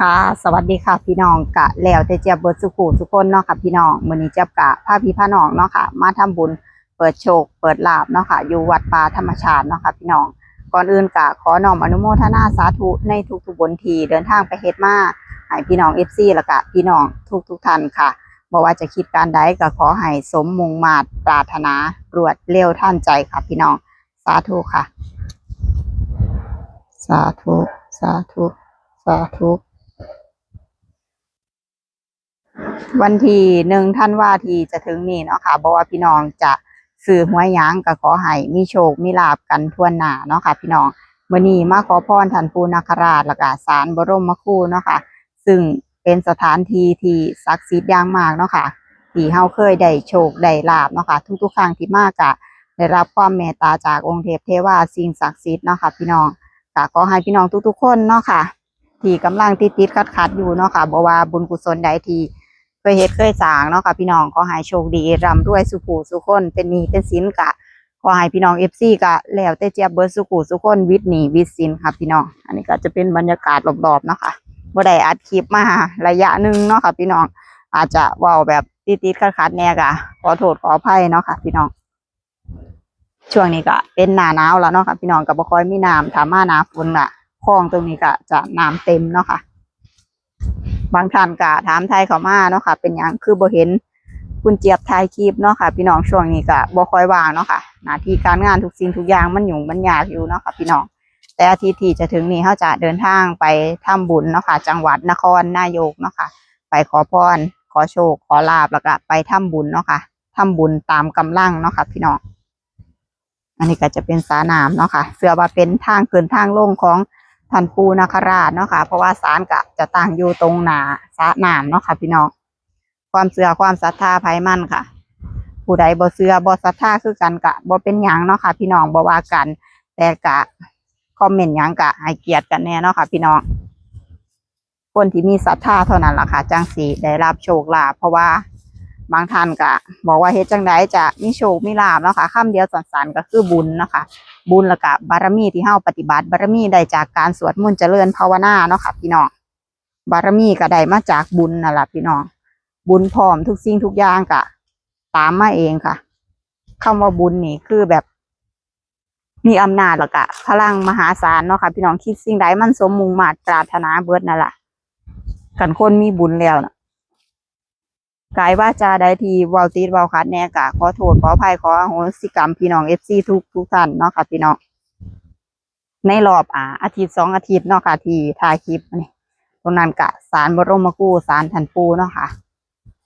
ค่ะ สวัสดีค่ะพี่น้องกะแล้วแต่เจียบเบิร์ดสุขูทุกคนเนาะค่ะพี่น้องมือนี้เจียบกะพาพี่พาน้องเนาะค่ะ มาทำบุญเปิดโชค เปิดลาบเนาะค่ะ อยู่วัดป่าธรรมชาติเนาะค่ะพี่น้อง ก่อนอื่นกะขอน้อมอนุโมทนาสาธุในทุกๆบุญทีเดินทางไปเฮ็ดมาให้พี่น้อง FC แล้วก็พี่น้องทุกๆท่านค่ะบ่ว่าจะคิดการใดก็ขอให้สมมงมาตรปรารถนารวดเร็วท่านใจค่ะ พี่น้องสาธุค่ะ สาธุ สาธุ สาธุ วันที่หนึ่งท่านว่าที่จะถึงนี่เนาะค่ะบอกว่าพี่น้องจะซื้อหวยยางก็ขอให้มีโชคมีลาบกันทั่วหน้าเนาะค่ะ พี่น้องมื่อนี้มาขอพรท่านปูนาคราชแล้วก็ศาลบรมครูเนาะค่ะ ซึ่งเป็นสถานที่ที่ศักดิ์สิทธิ์อย่างมากเนาะค่ะที่เฮาเคยได้โชคได้ลาบเนาะค่ะทุกๆครั้งที่มากะได้รับความเมตตาจากองค์เทพเทวาสิ่งศักดิ์สิทธิ์เนาะค่ะพี่น้องก็ขอให้พี่น้องทุกๆ คนเนาะค่ะ ที่กำลังติดติดขัดขัดอยู่เนาะค่ะบ่ว่าบุญกุศลใดที่ เคยเฮ็ดเคยสางเนาะค่ะพี่น้องขอให้โชคดีร่ำรวยสุขูสุขคนเป็นหนี้เป็นสินกะขอให้พี่น้อง FC กะแล้วแต่เจียบเบิร์สุขูสุขคนวิทหนีวิทสินค่ะพี่น้อง อันนี้ก็จะเป็นบรรยากาศรอบๆเนาะค่ะบ่ได้อัดคลิปมาระยะหนึ่งเนาะค่ะพี่น้อง อาจจะว้าแบบติดติดขัดขัดๆแน่กะขอโทษขออภัยเนาะค่ะพี่น้อง ช่วงนี้ก็เป็นหน้าหนาวแล้วเนาะค่ะพี่น้องก็บ่ค่อยมีน้ำถามาหน้าฝนอะคลองตรงนี้ก็จะน้ำเต็มเนาะค่ะ บางท่านก็ถามไทยเขามาเนาะค่ะ เป็นหยังคือบ่เห็นคุณเจี๊ยบถ่ายคลิปเนาะค่ะ พี่น้องช่วงนี้ก็บ่ค่อยว่างเนาะค่ะหน้าที่การงานทุกสิ่งทุกอย่างมันหยุ่งมันยากอยู่เนาะค่ะพี่น้องแต่อาทิตย์ที่จะถึงนี้เขาจะเดินทางไปทำบุญเนาะค่ะ จังหวัดนครนายกเนาะค่ะ ไปขอพร ขอโชค ขอลาบแล้วก็ไปทำบุญเนาะค่ะทำบุญตามกำลังเนาะค่ะ พี่น้องอันนี้ก็จะเป็นสาน้ำเนาะค่ะ เสือว่าเป็นทางขึ้นทางลงของ ท่านปูนาคราชเนาะค่ะ เพราะว่าศาลก็จะตั้งอยู่ตรงหนาสระน้ำเนาะค่ะ พี่น้อง ความเสือความศรัทธาไพมันค่ะ ผู้ใดบ่เสือบ่ศรัทธาคือกันกะบ่เป็นหยังเนาะค่ะ พี่น้องบ่ว่ากัน แต่กะคอมเมนต์หยังกะให้เกียรติกันแน่เนาะค่ะ พี่น้อง คนที่มีศรัทธาเท่านั้นล่ะค่ะจังสีได้รับโชคลาภเพราะว่าบางท่านก็บอกว่าเฮ็ดจังไดจะมีโชคมีลาภเนาะค่ะคำเดียวสั้นๆก็คือบุญเนาะค่ะ บุญล้วก็บารมีที่เฮาปฏิบัติบารมีได้จากการสวดมนต์เจริญภาวนาเนาะค่ะพี่น้องบารมีก็ได้มาจากบุญนั่นแหละพี่น้องบุญพร้อมทุกสิ่งทุกอย่างก็ตามมาเองค่ะคำว่าบุญนี่คือแบบ มีอำนาจล้วก็พลังมหาศาลเนาะค่ะพี่น้องคิดสิ่งใดมันสมมุงมาตรปรารถนาเบิดนั่นแหละกันคนมีบุญแล้วนะ กายว่าจาใดทีเวาตีดเวาคัดแน่กะขอโทษขออภัยขออโหสิกรรมพี่น้องเอฟซีทุกทุกท่านเนาะค่ะพี่น้องในรอบอ่าอาทิตย์สองอาทิตย์เนาะค่ะที่ถ่ายคลิปนี่ตรงนั้นกะสารบรมคูสารทันปูเนาะค่ะ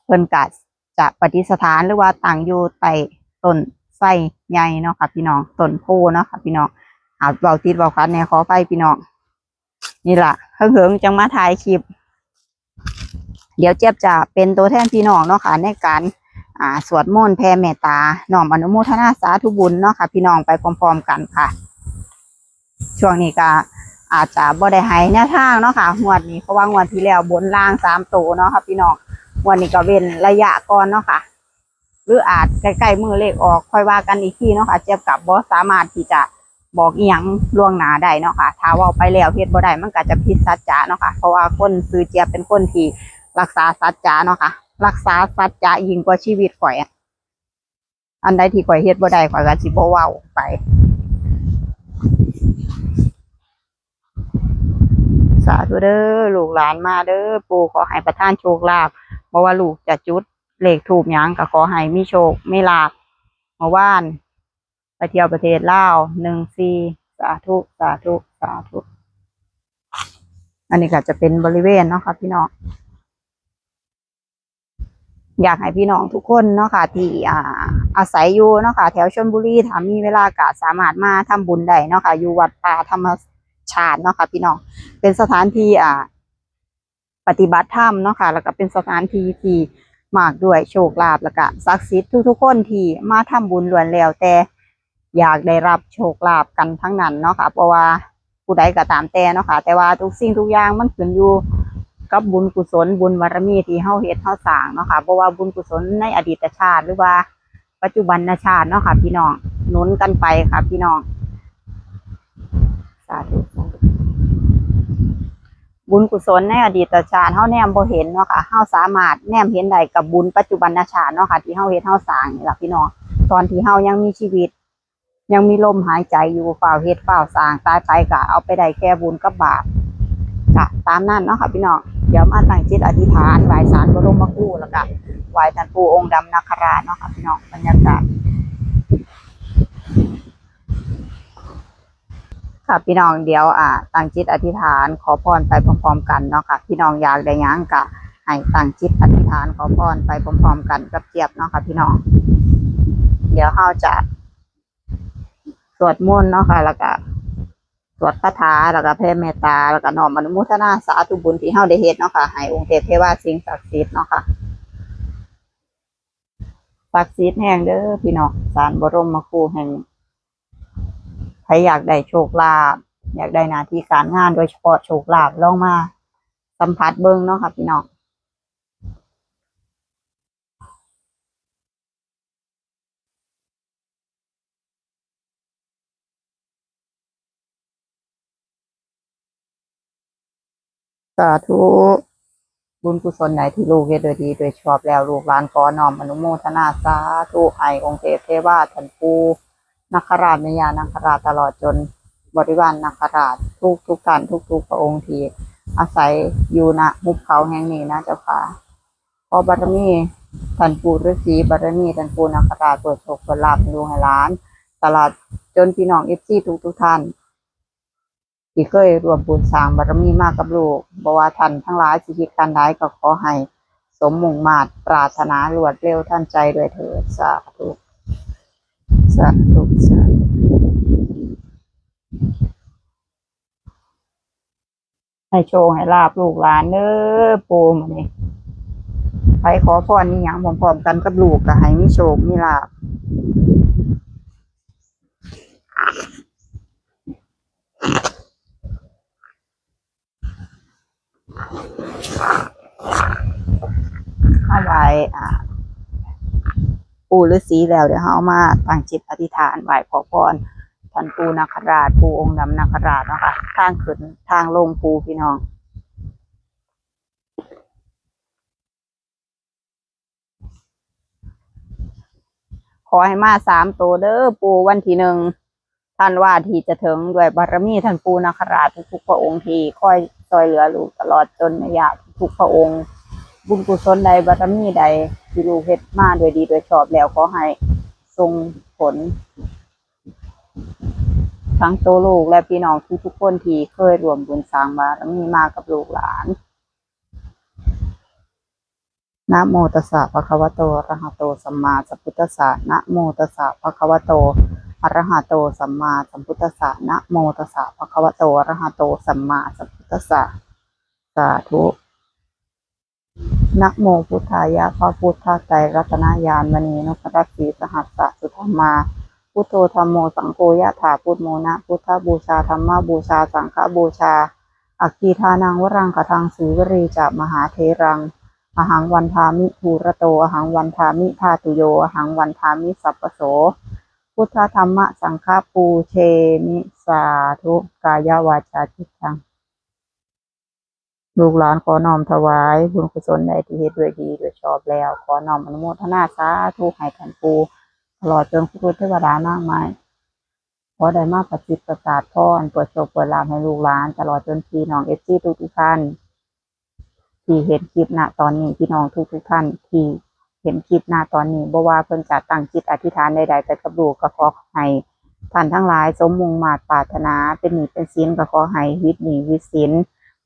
เพิ่นกะจะปฏิสถานหรือว่าตั้งอยู่ใต้ต้นไส้ใหญ่เนาะค่ะพี่น้องต้นโพเนาะค่ะพี่น้องอาเบาติดเบาคัดแน่ขอไปพี่น้องนี่ล่ะเฮิงๆจังมาถ่ายคลิป เดี๋ยวเจี๊ยบจะเป็นตัวแทนพี่น้องเนาะค่ะในการอ่าสวดมนต์แผ่เมตตาน้อมอนุโมทนาสาธุบุญเนาะค่ะพี่น้องไปพร้อมๆกันค่ะ ช่วงนี้ก็อาจจะบ่ได้ให้แนวทางเนาะค่ะงวดนี้เพราะว่างวดที่แล้วบนล่างสามตัวเนาะค่ะพี่น้องงวดนี้ก็เว้นระยะก่อนเนาะค่ะ หรืออาจใกล้ๆมือเลขออกค่อยว่ากันอีกทีเนาะค่ะเจี๊ยบกับบ่สสามารถที่จะบอกอีหยังล่วงหนาได้เนาะค่ะถ้าว่าไปแล้วเฮ็ดบ่ได้มันก็จะผิดสัจจะเนาะค่ะเพราะว่าคนซื้อเจี๊ยบเป็นคนที่ รักษาสัจจะเนาะค่ะ รักษาสัจจะยิ่งกว่าชีวิตข่อยอะอันใดที่ข่อยเฮ็ดบ่ได้ข่อยก็สิบ่เว้าไป สาธุเด้อลูกหลานมาเด้อปู่ขอให้ประทานโชคลาภเพราะว่าลูกจะจุดเลขถูกหยังก็ขอให้มีโชคไม่ลาภเมื่อวานไปเที่ยวประเทศลาวหนึ่งสี่สาธุสาธุสาธุ อันนี้ก็จะเป็นบริเวณเนาะค่ะพี่น้อง อยากให้พี่น้องทุกคนเนาะค่ะที่อ่าอาศัยอยู่เนาะค่ะแถวชลบุรีถ้ามีเวลาก็สามารถมาทำบุญได้เนาะค่ะอยู่วัดป่าธรรมชาติเนาะค่ะพี่น้องเป็นสถานที่อ่าปฏิบัติธรรมเนาะค่ะแล้วก็เป็นสถานที่ที่มากด้วยโชคลาภแล้วก็ศักดิ์สิทธิ์ทุกๆคนที่มาทำบุญล้วนแล้วแต่อยากได้รับโชคลาภกันทั้งนั้นเนาะค่ะเพราะว่าผู้ใดก็ตามแต่เนาะค่ะแต่ว่าทุกสิ่งทุกอย่างมันขึ้นอยู่ กับบุญกุศลบุญบารมีที่เฮาเฮ็ดเฮาสร้างเนาะค่ะเพราะว่าบุญกุศลในอดีตชาติหรือว่า ปัจจุบันชาติเนาะค่ะ พี่น้องหนุนกันไปค่ะ พี่น้องสาธุสาธุบุญกุศลในอดีตชาติเฮาแนมบ่เห็นเนาะค่ะเฮาสามารถแนมเห็นได้กับบุญปัจจุบันชาติเนาะค่ะ ที่เฮาเฮ็ดเฮาสร้างนี่ล่ะพี่น้องตอนที่เฮายังมีชีวิต ยังมีลมหายใจอยู่ฝ่าเฮ็ดฝ่าสร้างตายไปก็เอาไปได้แค่บุญกับบาปก็ตามนั้นเนาะค่ะพี่น้อง ดี๋ยวมาตั้งจิตอธิษฐานไหว้ศาลบรมครูแล้วก็ไหว้ท่านปู่องค์ดำนาคราชเนาะค่ะพี่น้องบรรยากาศค่ะพี่น้องเดี๋ยวอ่าตั้งจิตอธิษฐานขอพรไปพร้อมๆกันเนาะค่ะพี่น้องอยากได้ยังก็ให้ตั้งจิตอธิษฐานขอพรไปพร้อมๆกันกับเจี๊ยบเนาะค่ะพี่น้อง เดี๋ยวเราจะสวดมนต์เนาะค่ะแล้วก็ วดคาถาแล้วก็แผ่เมตตาแล้วก็น้อมอนุโมทนาสาธุบุญที่เฮาได้เฮ็ดเนาะค่ะให้องค์เทพเทวาสิ่งศักดิ์สิทธิ์เนาะค่ะศักดิ์สิทธิ์แห่งเด้อพี่น้องศาลบรมครูแห่งใครอยากได้โชคลาภอยากได้หน้าที่การงานโดยเฉพาะโชคลาภลองมาสัมผัสเบิ้งเนาะค่ะพี่น้อง สาธุบุญกุศลไหนที่ลูกเฮ็ดโดยดี โดยชอบแล้วลูกหลานขอน้อมอนุโมทนาสาธุให้องค์เทพเทวาทันปูนาคราชเมยานาคราชตลอดจนบริวารนาคราชทุกทุกท่านทุกทุกพระองค์ที่อาศัยอยู่ณหุบเขาแห่งนี้นะเจ้าค่ะขอบารมีท่านปูฤาษีบารมีท่านปูนาคราชเปิดโชคเปิดลาภให้ลูกให้หล้าน ตลอดจนพี่น้องเอฟซีทุกทุกท่าน ที่เคยรวมบุญสร้างบารมีมากกับลูกบว่าท่านทั้งหลายสิคิดการใดก็ขอให้ สมมุ่งมาตรปรารถนารวดเร็วท่านใจด้วยเถิดสาธุสาธุสาธุให้โชคให้ลาบลูกหลานเด้อปูมานี่ไปขอพรนี่ยังพร้อมๆกันกับลูกก็ให้มีโชคมีลาบ เอาไว้อ่าปู่ฤาษีแล้วเดี๋ยวเราเอามาตั้งจิตอธิษฐานไหว้ขอพรท่านปู่นาคราชปู่องค์ดำนาคราชนะคะทางขึ้นทางลงปู่พี่น้องขอให้มาสามตัวเด้อปู่วันที่หนึ่ง ท่านว่าที่จะถึงด้วยบารมีท่านปูนาคราชทุกๆพระองค์ที่คอยซอยเหลือลูกตลอดจนในยาทุกพระองค์ บุญกุศลใดบารมีใดที่ลูกเฮ็ดมาโดยดีโดยชอบแล้วขอให้ทรงผล ทั้งตัวลูกและพี่น้องทุกๆคนที่เคยรวมบุญสร้างบารมีมากับลูกหลานนะโมตัสสะภะคะวะโตอะระหะโตสัมมาสัมพุทธัสสะนะโมตัสสะภะคะวะโต อรหะโตสัมมาสัมพุทธัสสะนะโมตัสสะภะคะวะโตอะรหะโตสัมมาสัมพุทธัสสะสาธุนะโมพุทธายะพระพุทธไตรรัตนญาณมณีนพรัตสีสหัสสะสุธรรมาพุทโธธรรมโมสังโฆยะถาพุทโมนะพุทธบูชาธรรมบูชาสังฆบูชา อัคคีทานังวรังกทังสีวรีจะมหาเทรังอหังวันทามิภูระโตอหังวันทามิธาตุโยอหังวันทามิสัพพโส พุทธธรรมะสังฆปูเชมิสาธุกายาวาจาจิตตังลูกหลานขอน้อมถวายบุญกุศลใดที่เฮ็ดด้วยดีด้วยชอบแล้ว ขอน้อมอนุโมทนาสาธุให้ท่านปูตลอดจนคุรุเทวดามากมายขอได้มาประสิทธิ์ประสาทพรเปิดโชคเปิดลาภให้ลูกหลาน ตลอดจนพี่น้องเอฟซีทุกทุกท่านที่เห็นคลิปณตอนนี้พี่น้องทุกทุกท่านที่ เห็นคลิปณตอนนี้บ่ว่าเพิ่นจะตั้งจิตอธิษฐานใดๆแต่กับลูกก็ขอให้ท่านทั้งหลายสมมุงมาตรปรารถนาเป็นหนี้เป็นสินก็ขอให้วิตหนี้วิสิน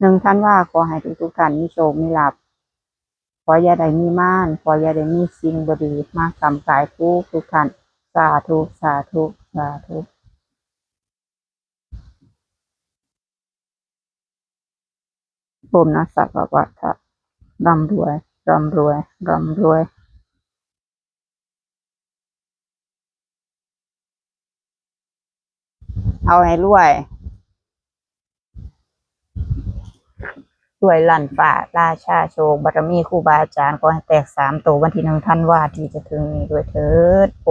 หนึ่งท่านว่าขอให้ทุกทุกท่านมีโชคมีลาภขออย่าได้มีม่านขออย่าได้มีสิ่งบดีมากกำกายทุกทุกท่านสาธุสาธุสาธุผมนะสัพพะวะทะร่ำรวยร่ำรวยร่ำรวย เอาให้รวยรวยลั่นฝ่าราชาโชคบารมีครูบาอาจารย์ขอให้แตกสามตัววันที่หนึ่งท่านว่าที่จะถึงนี้ด้วยเถิดโอ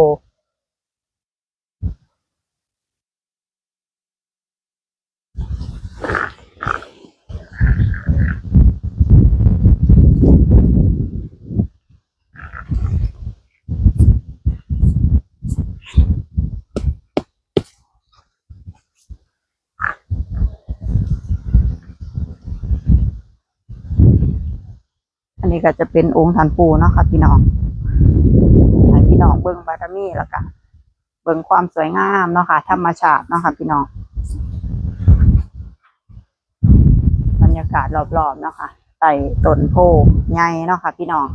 นี่ก็จะเป็นองค์ท่านปู่เนาะค่ะพี่น้องให้พี่น้องเบิ่งบารมีแล้วก็เบิ่งความสวยงามเนาะค่ะธรรมชาติเนาะค่ะพี่น้องบรรยากาศรอบๆเนาะค่ะใต้ต้นโพใหญ่เนาะค่ะพี่น้อง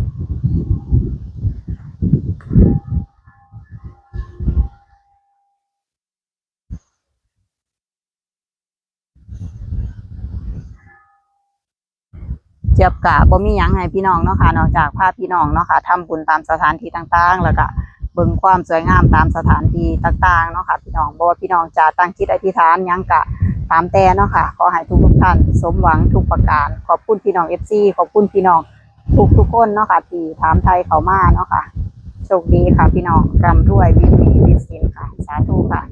จียบกะบ่มีหยังให้พี่น้องเนาะค่ะนอกจากพาพี่น้องเนาะค่ะทำบุญตามสถานที่ต่างๆ แล้วก็เบิ่งความสวยงามตามสถานที่ต่างๆเนาะค่ะพี่น้องบ่ว่าพี่น้องจะตั้งจิตอธิษฐานหยังกะตามแต่เนาะค่ะขอให้ทุกทุกท่านสมหวังทุกประการ ขอบคุณพี่น้อง FC ขอบคุณพี่น้องทุกทุกคนเนาะค่ะที่ถามไทยเขามาเนาะค่ะโชคดีค่ะพี่น้องร่ำรวยวิถีวิสินค่ะ สาธุค่ะ